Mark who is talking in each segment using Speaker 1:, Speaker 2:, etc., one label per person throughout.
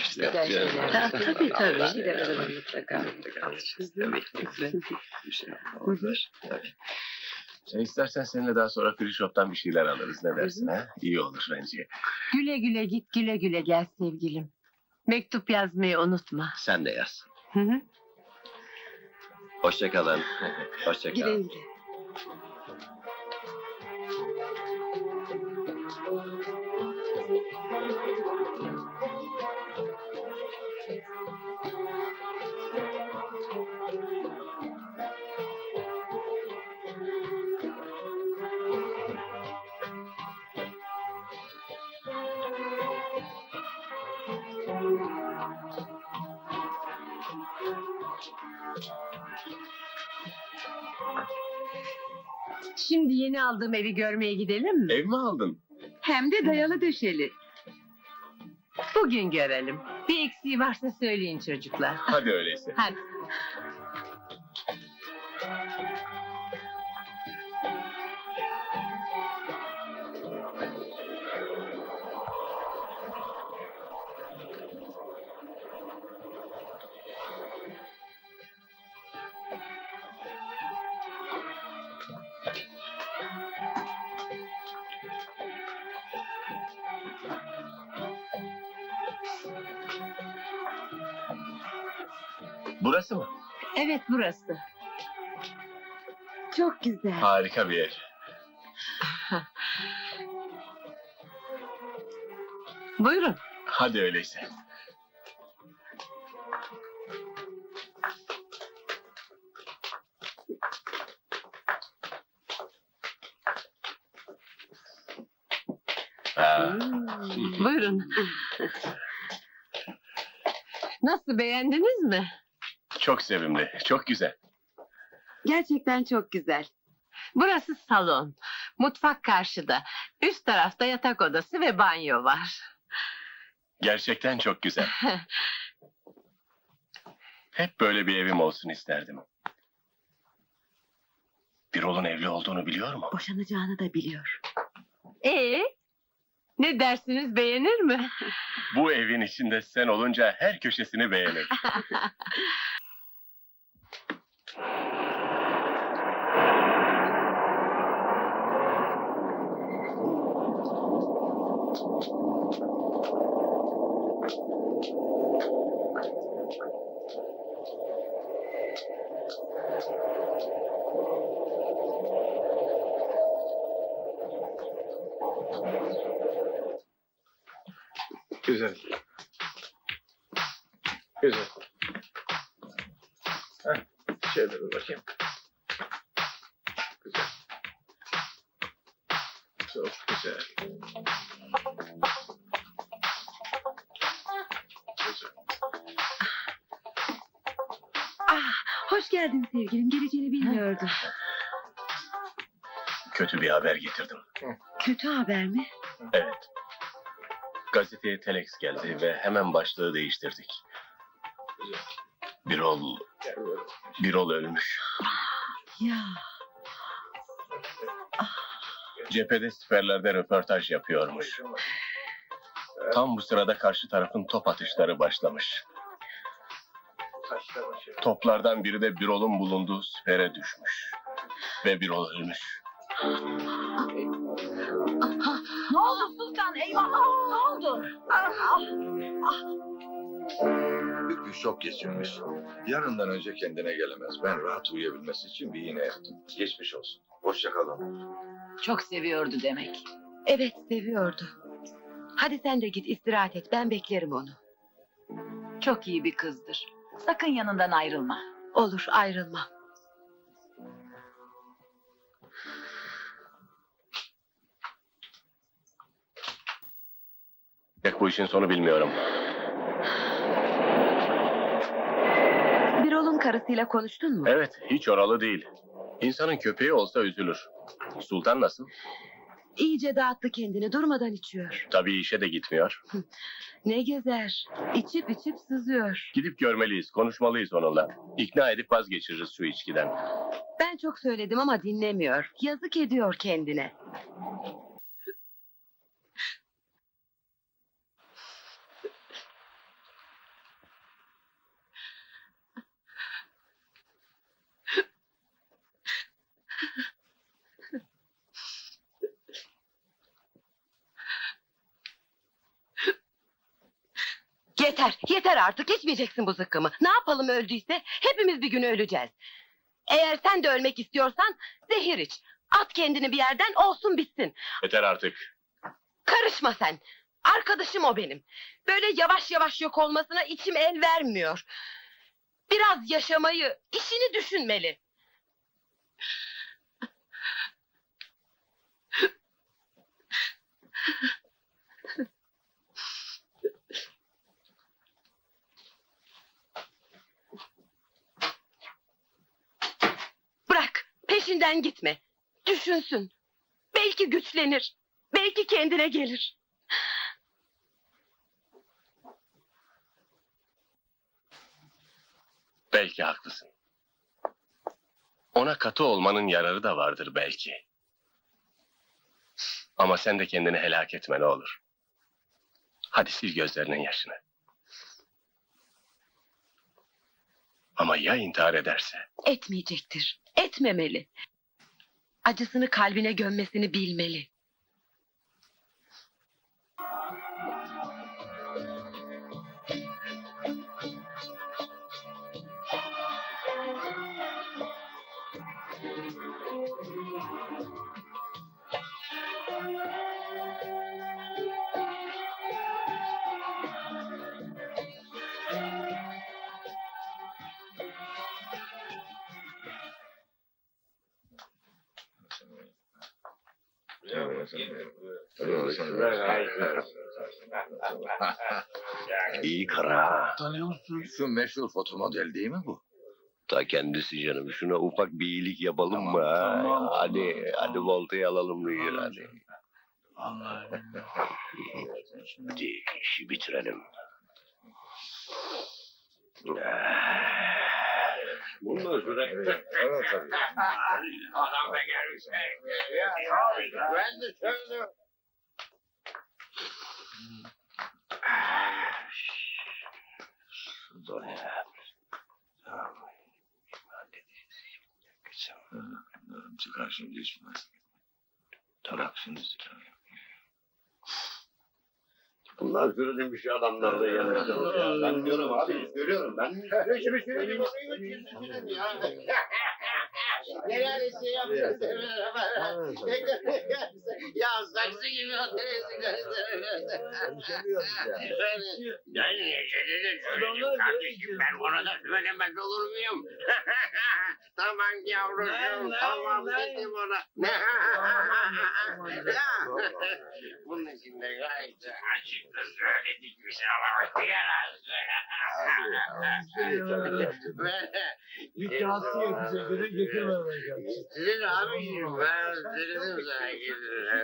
Speaker 1: işte.
Speaker 2: Güzel şeyler.
Speaker 3: Ha, tabii tabii.
Speaker 2: Bir şeyler alalım mutlaka.
Speaker 1: Bir şey olmaz. Tabii. Sen istersen seninle daha sonra free shop'tan bir şeyler alırız. Ne dersin ha? İyi olur bence.
Speaker 3: Güle güle git güle güle gel sevgilim. Mektup yazmayı unutma.
Speaker 1: Sen de yaz.
Speaker 3: Hı hı.
Speaker 1: Hoşçakalın.
Speaker 2: Güle
Speaker 1: Hoşçakalın.
Speaker 2: güle.
Speaker 3: Şimdi yeni aldığım evi görmeye gidelim mi?
Speaker 1: Ev mi aldın?
Speaker 2: Hem de dayalı döşeli.
Speaker 3: Bugün görelim. Bir eksiği varsa söyleyin çocuklar.
Speaker 1: Hadi öyleyse.
Speaker 3: Hadi.
Speaker 1: Burası mı?
Speaker 3: Evet burası.
Speaker 2: Çok güzel.
Speaker 1: Harika bir yer.
Speaker 3: Buyurun.
Speaker 1: Hadi öyleyse.
Speaker 2: Hmm.
Speaker 3: Buyurun. Nasıl beğendiniz mi?
Speaker 1: Çok sevimli, çok güzel.
Speaker 2: Gerçekten çok güzel.
Speaker 3: Burası salon. Mutfak karşıda. Üst tarafta yatak odası ve banyo var.
Speaker 1: Gerçekten çok güzel. Hep böyle bir evim olsun isterdim. Birol'un evli olduğunu biliyor mu?
Speaker 2: Boşanacağını da biliyor.
Speaker 3: Ee, ne dersiniz beğenir mi?
Speaker 1: Bu evin içinde sen olunca her köşesini beğenir.
Speaker 4: Güzel. Güzel. Heh, şöyle bir bakayım. Güzel. Çok güzel. Güzel.
Speaker 2: Hoş geldin sevgilim. Geleceğini bilmiyordum.
Speaker 1: Kötü bir haber getirdim.
Speaker 2: Kötü haber mi?
Speaker 1: Evet. Gazeteye telex geldi ve hemen başlığı değiştirdik. Birol. Birol ölmüş.
Speaker 2: Ya.
Speaker 1: Cephede siperlerde röportaj yapıyormuş. Tam bu sırada karşı tarafın top atışları başlamış. Toplardan biri de Birol'un bulunduğu sipere düşmüş. Ve Birol ölmüş.
Speaker 3: Ne oldu Sultan? Eyvah! Ne oldu?
Speaker 5: Büyük bir şok geçirmiş. Yarından önce kendine gelemez. Ben rahat uyuyabilmesi için bir iğne yaptım. Geçmiş olsun. Hoşça kalın.
Speaker 6: Çok seviyordu demek.
Speaker 2: Evet seviyordu. Hadi sen de git istirahat et. Ben beklerim onu.
Speaker 6: Çok iyi bir kızdır. Sakın yanından ayrılma.
Speaker 2: Olur ayrılma.
Speaker 1: Pek bu işin sonu bilmiyorum.
Speaker 2: Birol'un karısıyla konuştun mu?
Speaker 1: Evet, hiç oralı değil. İnsanın köpeği olsa üzülür. Sultan nasıl?
Speaker 2: İyice dağıttı kendini. Durmadan içiyor.
Speaker 1: Tabii işe de gitmiyor.
Speaker 2: Ne gezer. İçip içip sızıyor.
Speaker 1: Gidip görmeliyiz, konuşmalıyız onunla. İkna edip vazgeçiririz şu içkiden.
Speaker 2: Ben çok söyledim ama dinlemiyor. Yazık ediyor kendine. Yeter, yeter artık. İçmeyeceksin bu zıkkımı. Ne yapalım öldüyse? Hepimiz bir gün öleceğiz. Eğer sen de ölmek istiyorsan zehir iç. At kendini bir yerden olsun bitsin.
Speaker 1: Yeter artık.
Speaker 2: Karışma sen. Arkadaşım o benim. Böyle yavaş yavaş yok olmasına içim el vermiyor. Biraz yaşamayı, işini düşünmeli. Peşinden gitme. Düşünsün. Belki güçlenir. Belki kendine gelir.
Speaker 1: Belki haklısın. Ona katı olmanın yararı da vardır belki. Ama sen de kendini helak etme ne olur. Hadi sil gözlerinin yaşını. Ama ya intihar ederse?
Speaker 2: Etmeyecektir. Etmemeli. Acısını kalbine gömmesini bilmeli.
Speaker 7: İyi kara.
Speaker 4: Tanıyor musun?
Speaker 5: Şu meşhur foto model değil mi bu?
Speaker 7: Ta kendisi canım. Şuna ufak bir iyilik yapalım mı? ha?
Speaker 4: tamam,
Speaker 7: hadi,
Speaker 4: tamam.
Speaker 7: hadi voltayı alalım
Speaker 4: Tamam
Speaker 7: hadi.
Speaker 4: canım. Allah'ım.
Speaker 7: Hadi işi bitirelim. Bundan sonra
Speaker 5: Evet tabii.
Speaker 7: adam da gelmiş. Ben de ya. Tamam.
Speaker 5: Çıkar şimdi içmez. Bırak şimdi çıkar.
Speaker 7: Bunlar sürülmüş adamlar da yanında. Ya. Ben diyorum abi, görüyorum. Ben işimi söyleyeyim.
Speaker 8: Neler şey yapıyorsun? ya saksı gibi oturuyorsun.
Speaker 7: Yani yaşadığını söyleyeyim kardeşim. Ben ona da söylemez olur muyum?
Speaker 8: tamam yavrucuğum, tamam dedim ona. Ya, Bunun için de gayet
Speaker 7: Açıkta söyledik bir şey ama yalan
Speaker 4: İddiası yok bize göre getirmemeye
Speaker 8: Sizin abiciğim ben söyledim sana gelirim.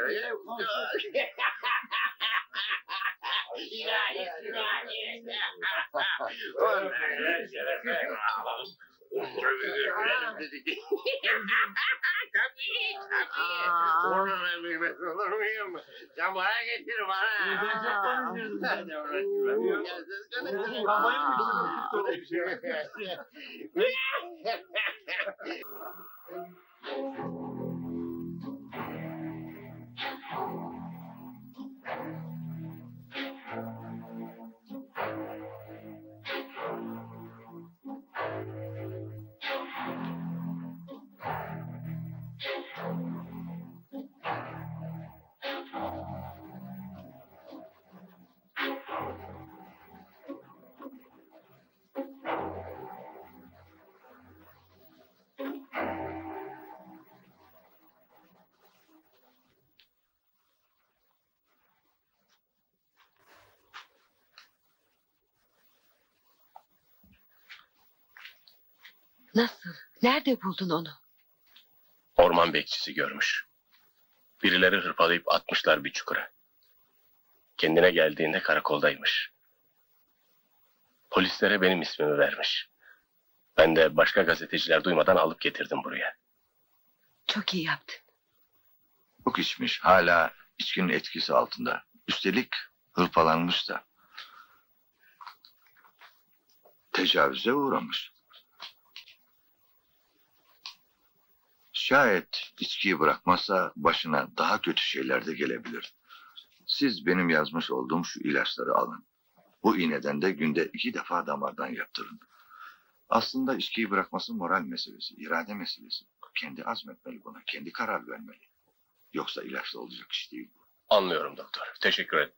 Speaker 8: İlahi, ilahi.
Speaker 7: Onlara şerefe
Speaker 8: Tabii, tabii. Oradan bilmez olur muyum? Sen bana getir bana. Hadi uğraşma. Ya siz
Speaker 2: Nasıl? Nerede buldun onu?
Speaker 1: Orman bekçisi görmüş. Birileri hırpalayıp atmışlar bir çukura. Kendine geldiğinde karakoldaymış. Polislere benim ismimi vermiş. Ben de başka gazeteciler duymadan alıp getirdim buraya.
Speaker 2: Çok iyi yaptın.
Speaker 5: Çok içmiş. Hala içkinin etkisi altında. Üstelik hırpalanmış da. Tecavüze uğramış. Şayet içkiyi bırakmazsa başına daha kötü şeyler de gelebilir. Siz benim yazmış olduğum şu ilaçları alın. Bu iğneden de günde iki defa damardan yaptırın. Aslında içkiyi bırakması moral meselesi, irade meselesi. Kendi azmetmeli buna, kendi karar vermeli. Yoksa ilaçla olacak iş değil bu.
Speaker 1: Anlıyorum doktor. Teşekkür ederim.